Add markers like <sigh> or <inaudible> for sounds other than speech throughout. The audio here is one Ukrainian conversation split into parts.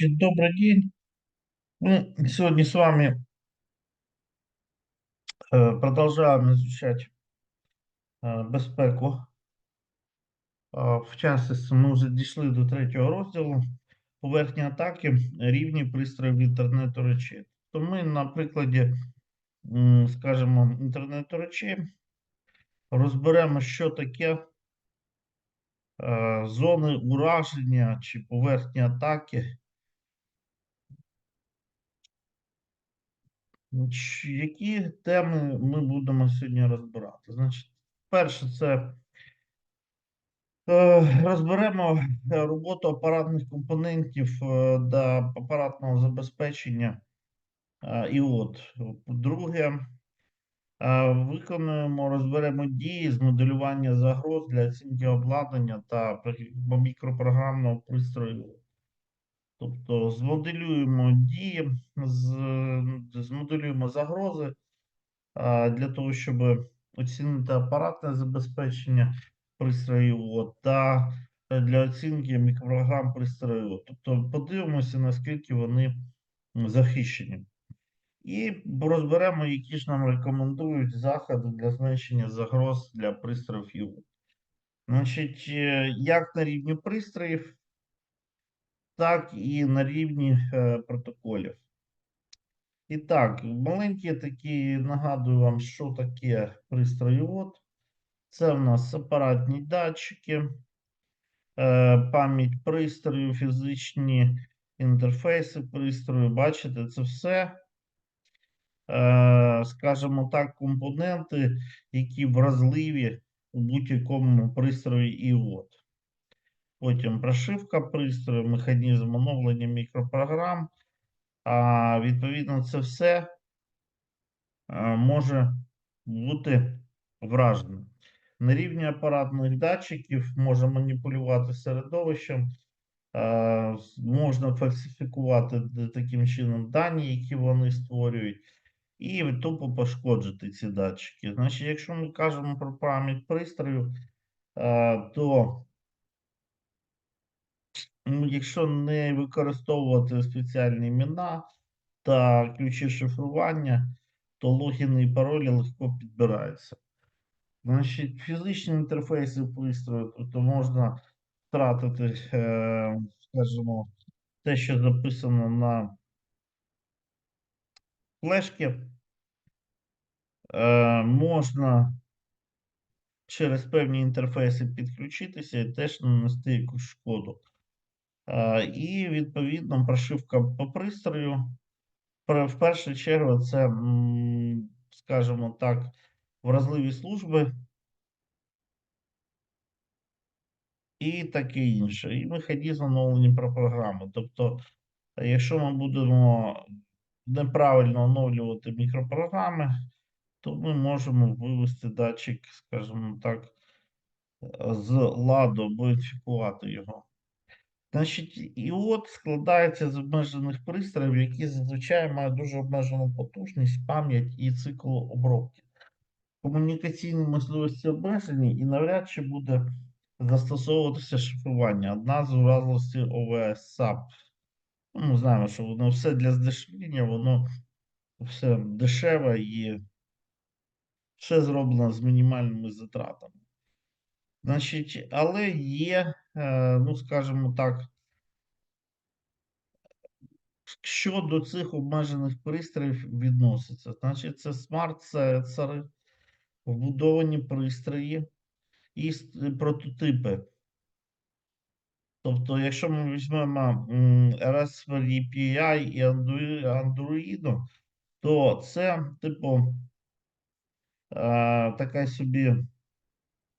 Значит, добрый день. Мы сегодня с вами э, продолжаем изучать э, безпеку. Е, В частності, ми вже дійшли до третього розділу поверхні атаки рівні пристроїв інтернету речей. То ми на прикладі, м, скажімо, інтернету речей розберемо, що таке е, зони ураження чи поверхні атаки. Які теми ми будемо сьогодні розбирати? Значить, перше, це е, розберемо е, роботу апаратних компонентів е, до апаратного забезпечення. І от, друге, е, виконуємо, розберемо дії з моделювання загроз для оцінки обладнання та мікропрограмного пристрою. Тобто змоделюємо дії, змоделюємо загрози для того, щоб оцінити апаратне забезпечення пристрою та е, для оцінки мікропрограм пристрою. Тобто подивимося, наскільки вони захищені. І розберемо, які ж нам рекомендують заходи для зменшення загроз для пристроїв ІО. Значить, е, як на рівні пристроїв, так і на рівні е, протоколів. І так, маленькі такі нагадую вам, що таке пристрої от. Це в нас апаратні датчики, е, пам'ять пристрою, фізичні інтерфейси пристрою. Бачите, це все, е, скажімо так, компоненти, які вразливі у будь-якому пристрої і от. Потім прошивка пристрою, механізм оновлення мікропрограм. А відповідно, це все е, може бути враженим. На рівні апаратних датчиків може маніпулювати середовищем, е, можна фальсифікувати таким чином дані, які вони створюють, і тупо пошкоджити ці датчики. Значить, якщо ми кажемо про пам'ять пристрою, е, то якщо не використовувати спеціальні імена та ключі шифрування, то логіни і паролі легко підбираються. Значить, фізичні інтерфейси пристрою, тобто можна втратити, е, скажімо, те, що записано на флешці. Е, можна через певні інтерфейси підключитися і теж нанести якусь шкоду. Е, і відповідно прошивка по пристрою. В першу чергу, це, скажімо так, вразливі служби і таке інше. І механізм оновлення про програми. Тобто, якщо ми будемо неправильно оновлювати мікропрограми, то ми можемо вивести датчик, скажімо так, з ладу або інфікувати його. Значить, і от складається з обмежених пристроїв, які зазвичай мають дуже обмежену потужність, пам'ять і цикл обробки. Комунікаційні можливості обмежені і навряд чи буде застосовуватися шифрування. Одна з уразливостей ОВС SAP. Ну, ми знаємо, що воно все для здешевлення, воно все дешеве і все зроблено з мінімальними затратами. Значить, але є, ну, скажімо так, що до цих обмежених пристроїв відноситься. Значить, це смарт-сенсори, вбудовані пристрої і прототипи. Тобто, якщо ми візьмемо Raspberry Pi і Android, то це, типу, е, така собі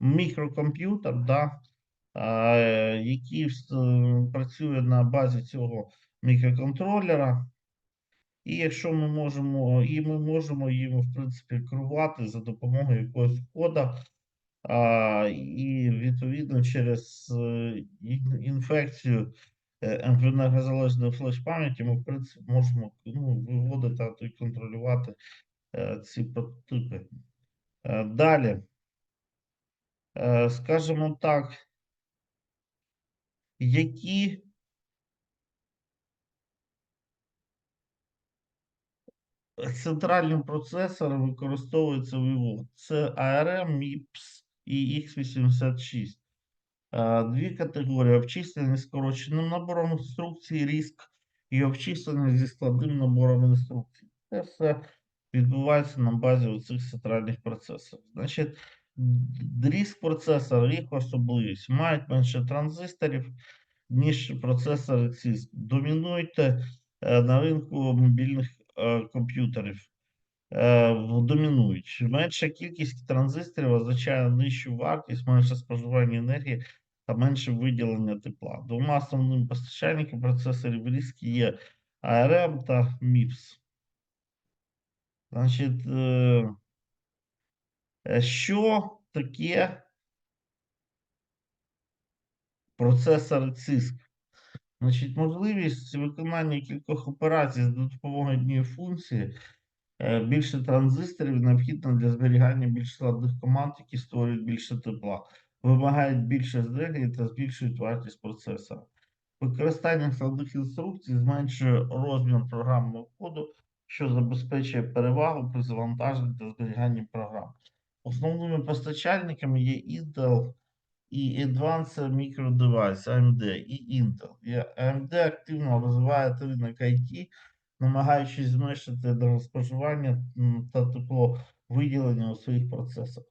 мікрокомп'ютер, да, е, який працює на базі цього мікроконтролера. І якщо ми можемо, і ми можемо їм, в принципі, керувати за допомогою якогось кода, а, і відповідно через е, інфекцію е, енергозалежної флеш-пам'яті ми, в принципі, можемо ну, виводити й контролювати е, ці прототипи. Е, Далі, е, скажімо так, які центральним процесором використовується в його. Це ARM, MIPS і X86. Е, дві категорії: обчислення з скороченим набором інструкцій, риск і обчислення зі складним набором інструкцій. Це все відбувається на базі цих центральних процесорів. Значить, RISC процесор, їх особливість, мають менше транзисторів, ніж процесори CISC. Домінують е, на ринку мобільних е, комп'ютерів. Е, домінують. Менша кількість транзисторів означає нижчу вартість, менше споживання енергії та менше виділення тепла. Двома основними постачальниками процесорів RISC є ARM та MIPS. Значить, що таке процесор CISC? Значить, можливість виконання кількох операцій з допомогою однієї функції, е, більше транзисторів необхідно для зберігання більш складних команд, які створюють більше тепла, вимагають більше енергії та збільшують вартість процесора. Використання складних інструкцій зменшує розмір програмного коду, що забезпечує перевагу при завантаженні та зберіганні програм. Основними постачальниками є Intel і Advanced Micro Device AMD і Intel. І AMD активно розвиває ринок IT, намагаючись зменшити енергоспоживання м, та тепловиділення у своїх процесах.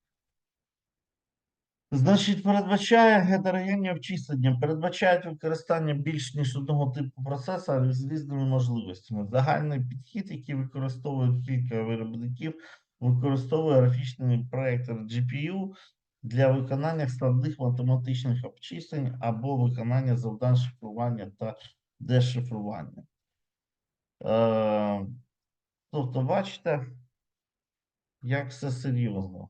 Значить, передбачає гетерогенні обчислення, передбачають використання більш ніж одного типу процесора з різними можливостями. Загальний підхід, який використовують кілька виробників, використовує графічний проєктор GPU для виконання складних математичних обчислень або виконання завдань шифрування та дешифрування. Е, тобто, бачите, як все серйозно.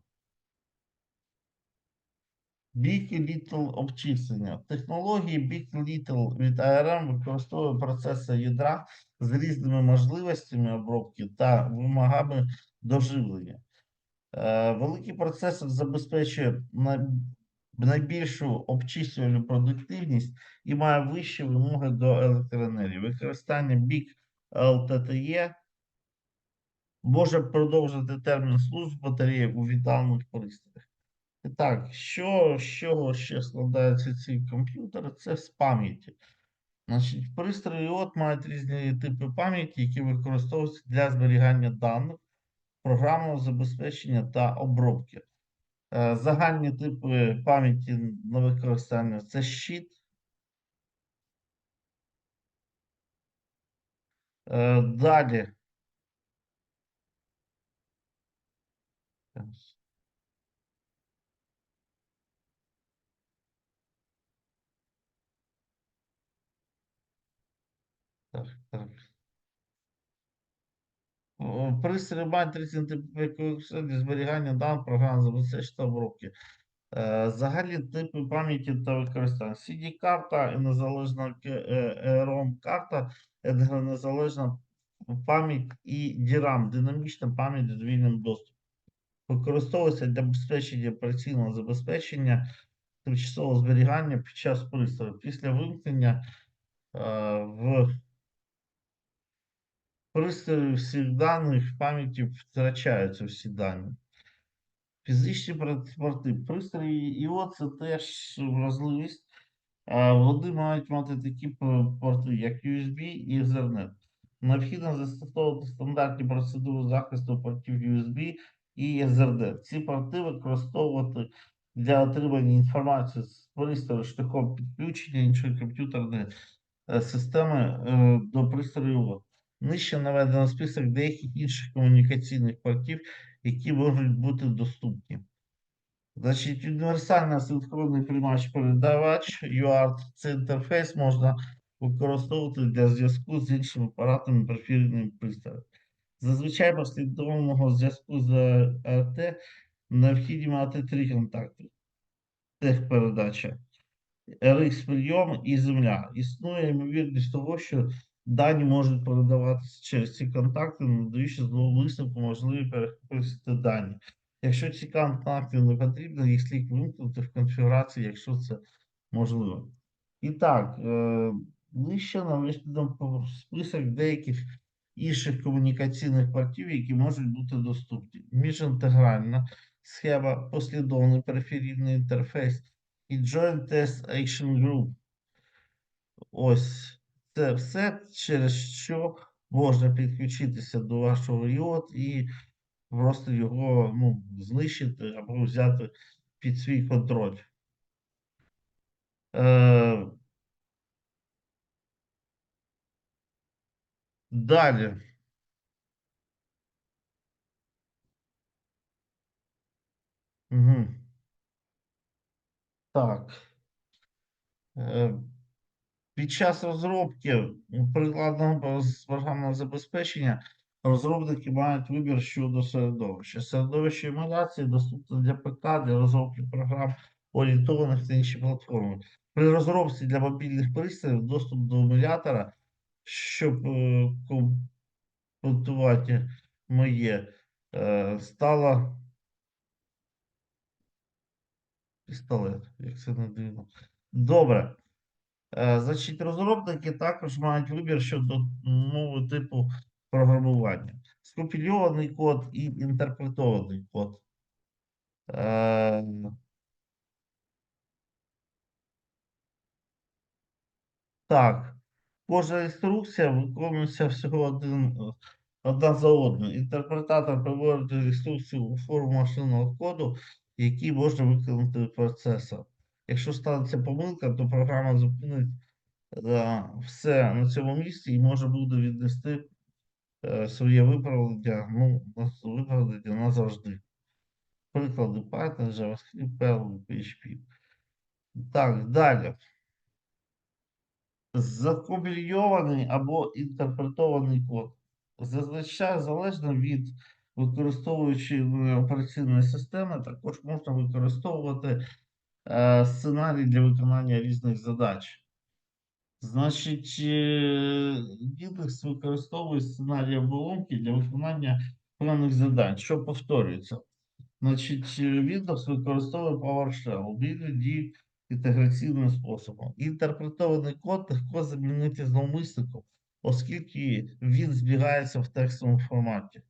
Big Little обчислення. Технології Big Little від ARM використовує процеси ядра з різними можливостями обробки та вимогами доживлення. Е, Великий процесор забезпечує найбільшу обчислювальну продуктивність і має вищі вимоги до електроенергії. Використання Big LTTE може продовжити термін служб батареї у вітальних пристроях. Так, що, чого ще складаються ці комп'ютери? Це з пам'яті. Значить, пристрої от мають різні типи пам'яті, які використовуються для зберігання даних, програмного забезпечення та обробки. Е, Загальні типи пам'яті на використання це щит. Е, Далі. Так, так. Мають різні типи використання зберігання даних, програм забезпечення та обробки. Е, Загальні типи пам'яті та використання. CD-карта і незалежна ROM-карта, незалежна пам'ять і DRAM, динамічна пам'ять з вільним доступом. Використовується для забезпечення операційного забезпечення, тимчасового зберігання під час пристрою. Після вимкнення е, в пристрої всіх даних в пам'яті втрачаються всі дані. Фізичні порти. Пристрої ІО це теж вразливість. Вони мають мати такі порти, як USB і Ethernet. Необхідно застосовувати стандартні процедури захисту портів USB і Ethernet. Ці порти використовувати для отримання інформації з пристрою шляхом підключення іншої комп'ютерної е, системи е, до пристрою. Нижче наведено список деяких інших комунікаційних портів, які можуть бути доступні. Значить, універсальний синхронний приймач передавач UART цей інтерфейс можна використовувати для зв'язку з іншими апаратами профільними пристроями. Зазвичай послідовного зв'язку з RT необхідно мати три контакти. Техпередача, RX прийом і земля. Існує ймовірність того, що дані можуть передаватися через ці контакти, надаючи зловиснику можливість перехопити дані. Якщо ці контакти не потрібні, їх слід вимкнути в конфігурації, якщо це можливо. І так, е, нижче наведено список деяких інших комунікаційних портів, які можуть бути доступні. Міжінтегральна схема, послідовний периферійний інтерфейс і Joint Test Action Group. Ось це все, через що можна підключитися до вашого IOT і просто його ну, знищити або взяти під свій контроль. Е, Далі. Угу. Так. Е, Під час розробки прикладного програмного забезпечення розробники мають вибір щодо середовища. Середовище емуляції доступне для ПК, для розробки програм, орієнтованих на інші платформи. При розробці для мобільних пристроїв доступ до емулятора, щоб е, комплектувати моє, е, стало пістолет, як це не дивно. Добре. Е, Значить, розробники також мають вибір щодо мови типу програмування. Скомпільований код і інтерпретований код. Е, Так, кожна інструкція виконується всього один, одна за одною. Інтерпретатор приводить інструкцію у форму машинного коду, який можна виконати процесор. Якщо станеться помилка, то програма зупинить е, все на цьому місці і може буде віднести е, своє виправлення, ну, виправлення назавжди. Приклади Python, JavaScript, Perl, PHP. Так, далі. Закомільйований або інтерпретований код. Зазвичай залежно від використовуючої операційної системи, також можна використовувати е, сценарій для виконання різних задач. Значить, е, використовує сценарій оболонки для виконання певних задач, що повторюється. Значить, е, Windows використовує PowerShell, іноді інтеграційним способом. Інтерпретований код легко замінити зловмисником, оскільки він збігається в текстовому форматі.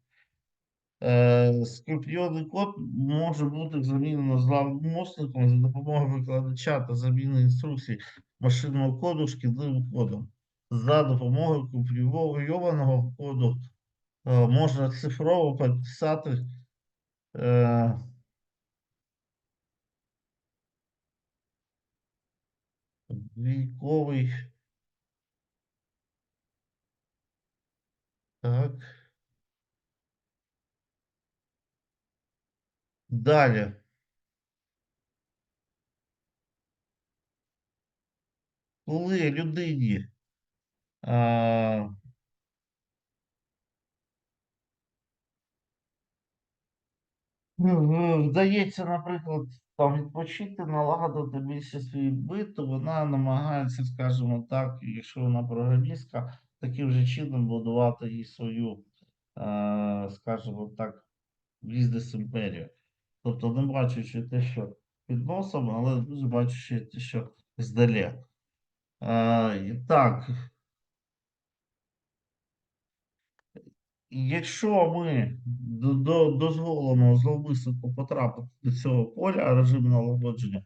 Е, Скорпіонний код може бути замінено зловмисником за допомогою викладача та заміни інструкцій машинного коду шкідливим кодом. За допомогою компільованого коду е, можна цифрово підписати е, військовий. Так. Далі. Коли людині а, ну, вдається, наприклад, там відпочити, налагодити більше свій бит, вона намагається, скажімо так, якщо вона програмістка, таким же чином будувати їй свою, а, скажімо так, бізнес імперію. Тобто не бачучи те, що під носом, але дуже бачучи те, що здалі. І так. Якщо ми до, до, дозволимо зловмиснику потрапити до цього поля режиму налагодження,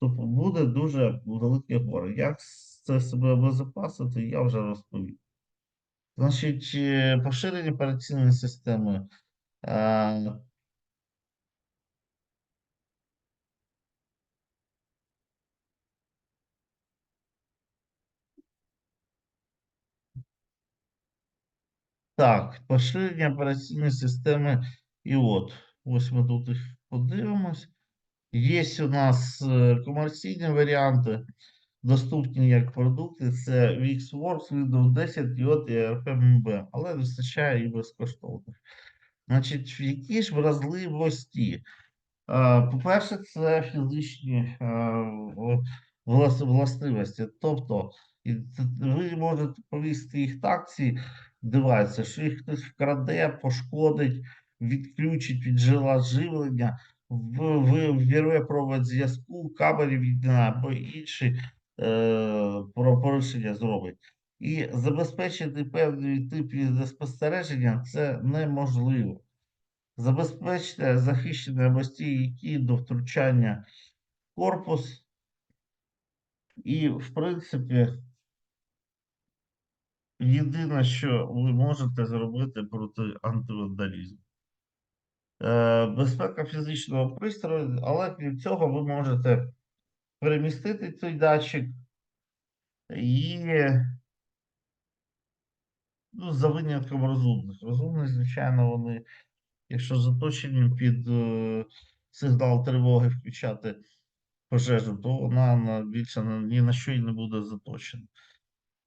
то буде дуже велике горе. Як це себе обезопасити, я вже розповів. Значить, е, поширення операційної системи. Так, поширення операційної системи і от. Ось ми тут їх подивимось. Є у нас е, комерційні варіанти, доступні як продукти. Це VxWorks, Windows 10, IOT і RPMB, але вистачає і безкоштовних. Значить, які ж вразливості? Е, По-перше, це фізичні е, властивості. Тобто, ви можете повісти їх так, ці девайси, що їх хтось вкраде, пошкодить, відключить від джерела живлення, в- в- вірве провод зв'язку, кабелі від або інші е, порушення зробить. І забезпечити певний тип відеоспостереження це неможливо. Забезпечити захищені або стійкі до втручання в корпус. І, в принципі, єдине, що ви можете зробити проти антивандалізму. Е, Безпека фізичного пристрою, але крім цього, ви можете перемістити цей датчик і ну, за винятком розумних. Розумні, звичайно, вони, якщо заточені під е, сигнал тривоги включати пожежу, то вона більше ні на що і не буде заточена.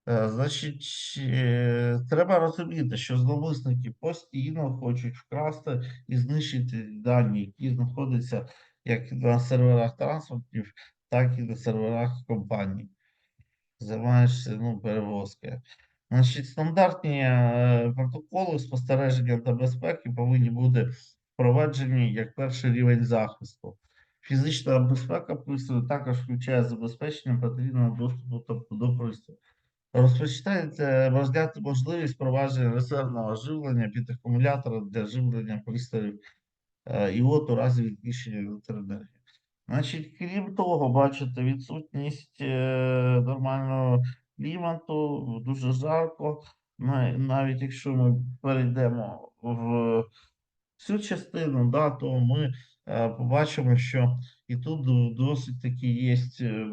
Е, Значить, е, треба розуміти, що зловмисники постійно хочуть вкрасти і знищити дані, які знаходяться як на серверах транспортів, так і на серверах компаній. Займаєшся ну, перевозкою. Значить, стандартні е, протоколи спостереження та безпеки повинні бути впроваджені як перший рівень захисту. Фізична безпека пристрою також включає забезпечення потрібного доступу до пристрою. Розпочинається розгляд можливість впровадження резервного живлення під акумулятора для живлення пристроїв е, і от у разі відключення електроенергії. Значить, крім того, бачите, відсутність е, нормального клімату, дуже жарко. Навіть якщо ми перейдемо в цю частину, да, то ми е, побачимо, що і тут досить таки є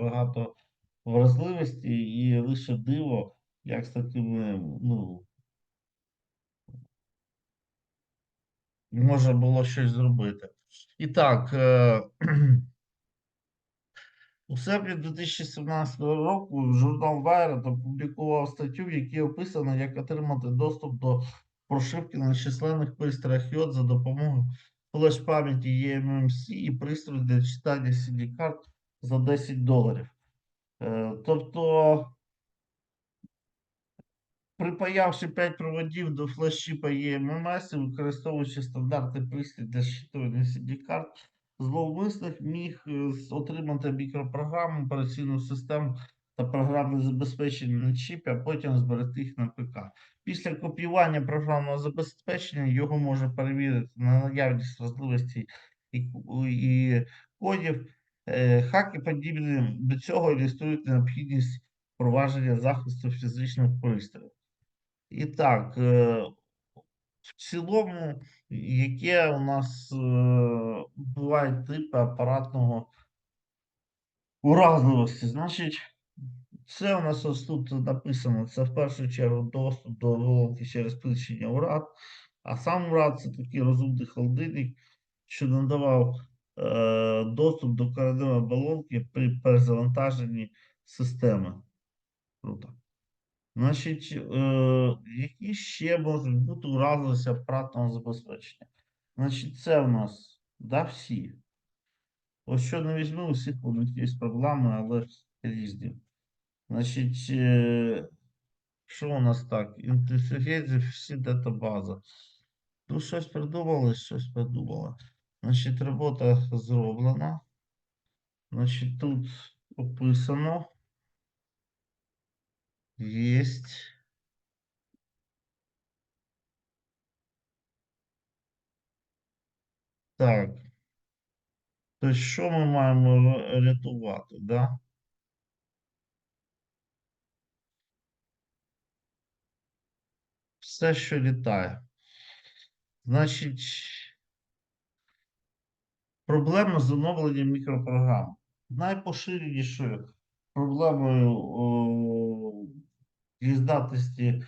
багато вразливості, і лише диво, як з такими, ну, може було щось зробити. І так, е, <clears throat> у серпні 2017 року журнал Wired опублікував статтю, в якій описано, як отримати доступ до прошивки на численних пристроях йод за допомогою флеш-пам'яті eMMC і пристрою для читання CD-карт за 10 доларів. Е, Тобто, припаявши 5 проводів до флеш-чіпа і використовуючи стандартний пристрій для щитування CD-карт, зловмисник міг е, отримати мікропрограму, операційну систему та програмне забезпечення на чіпі, а потім зберегти їх на ПК. Після копіювання програмного забезпечення його може перевірити на наявність вразливості і, і кодів. Е, Хаки подібні до цього ілюструють необхідність впровадження захисту фізичних пристроїв. І так, е, в цілому, яке у нас е, бувають типи апаратного уразливості? Значить, це у нас ось тут написано: це в першу чергу доступ до головки через включення УРАД. А сам УРАД це такий розумний холодильник, що надавав доступ до кореневої оболонки при перезавантаженні системи. Круто. Значить, е, які ще можуть бути уразливості апаратного забезпечення? Значить, це у нас да, всі. Ось що не візьму, у всіх у них проблеми, але різні. Значить, е, що у нас так? Інтерфейс, всі датабаза. Ну, щось придумали, щось придумали. Значить, робота зроблена. Значить, тут описано. Єсть. Так. Тобто, що ми маємо рятувати, да? Все, що літає. Значить, проблема з оновленням мікропрограм. Найпоширенішою проблемою о, дієздатності,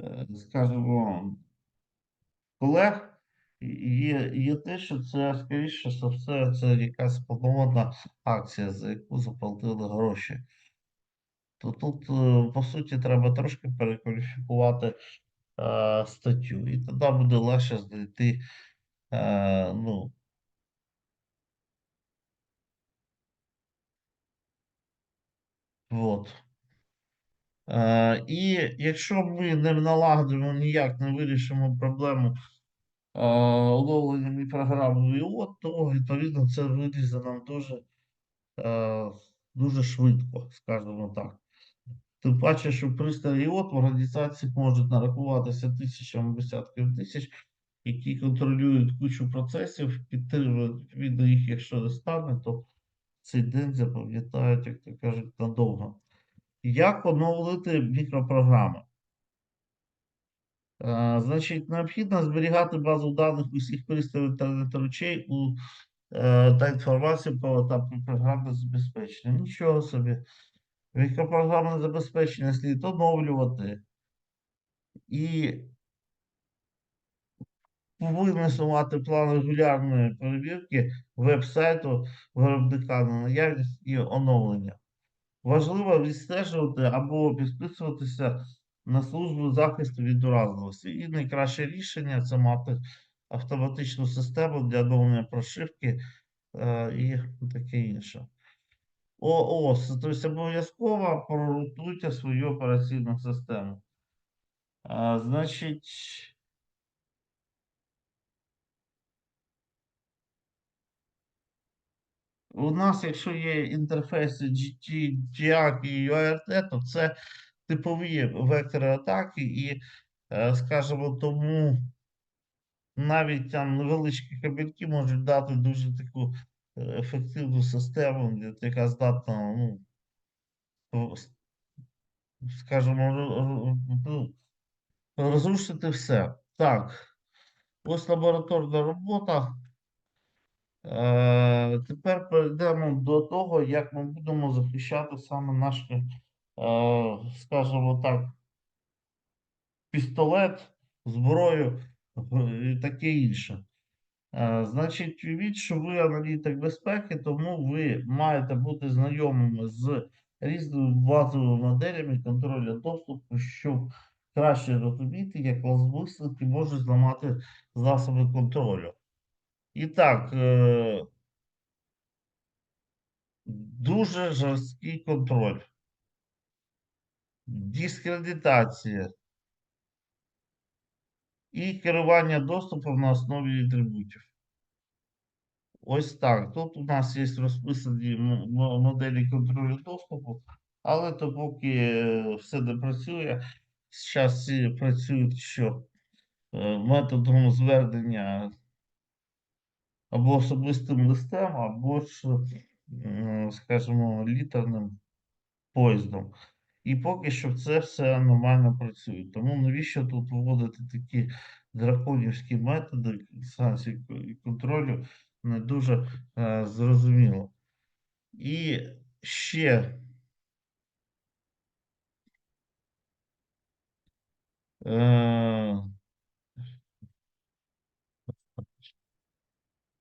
е, скажімо, колег є, є те, що це, скоріше за все, це якась повномодна акція, за яку заплатили гроші. То тут, е, по суті, треба трошки перекваліфікувати е, статтю, і тоді буде легше знайти, е, ну, от. Е, і якщо ми не налагодимо ніяк не вирішимо проблему е, оновлення мікрограми ІО, то відповідно це вилізе нам дуже, е, дуже швидко, скажімо так. Тим паче, що пристрої ІОТ в організації можуть нарахуватися тисячами десятків тисяч, які контролюють кучу процесів, підтримують відповідно їх, якщо не стане, то цей день запам'ятають, як то кажуть, надовго. Як оновити мікропрограми? Е, Значить, необхідно зберігати базу даних усіх пристроїв інтернету речей у, е, та інформацію про та програмне забезпечення. Нічого собі. Мікропрограмне забезпечення слід оновлювати і повинен існувати план регулярної перевірки веб-сайту виробника на наявність і оновлення. Важливо відстежувати або підписуватися на службу захисту від уразливості. І найкраще рішення це мати автоматичну систему для оновлення прошивки е, і таке інше. О, ось, тобто обов'язково прорутуйте свою операційну систему. Значить, у нас, якщо є інтерфейси GT, GIAC і UART, то це типові вектори атаки, і, е, скажімо, тому навіть там невеличкі кабельки можуть дати дуже таку е, ефективну систему, яка здатна, ну, скажімо, ну, розрушити все. Так, ось лабораторна робота. Е, Тепер перейдемо до того, як ми будемо захищати саме наш, е, скажімо так, пістолет, зброю е, і таке інше. Значить, від що ви аналітик безпеки, тому ви маєте бути знайомими з різними базовими моделями контролю доступу, щоб краще розуміти, як зловмисники можуть зламати засоби контролю. І так, е, дуже жорсткий контроль, дискредитація і керування доступом на основі атрибутів. Ось так. Тут у нас є розписані моделі контролю доступу, але то поки е, все не працює. Зараз працюють що е, методом звернення або особистим листем, або ж, скажімо, літерним поїздом. І поки що це все нормально працює. Тому навіщо тут вводити такі драконівські методи санкцій і контролю не дуже е, зрозуміло. І ще е,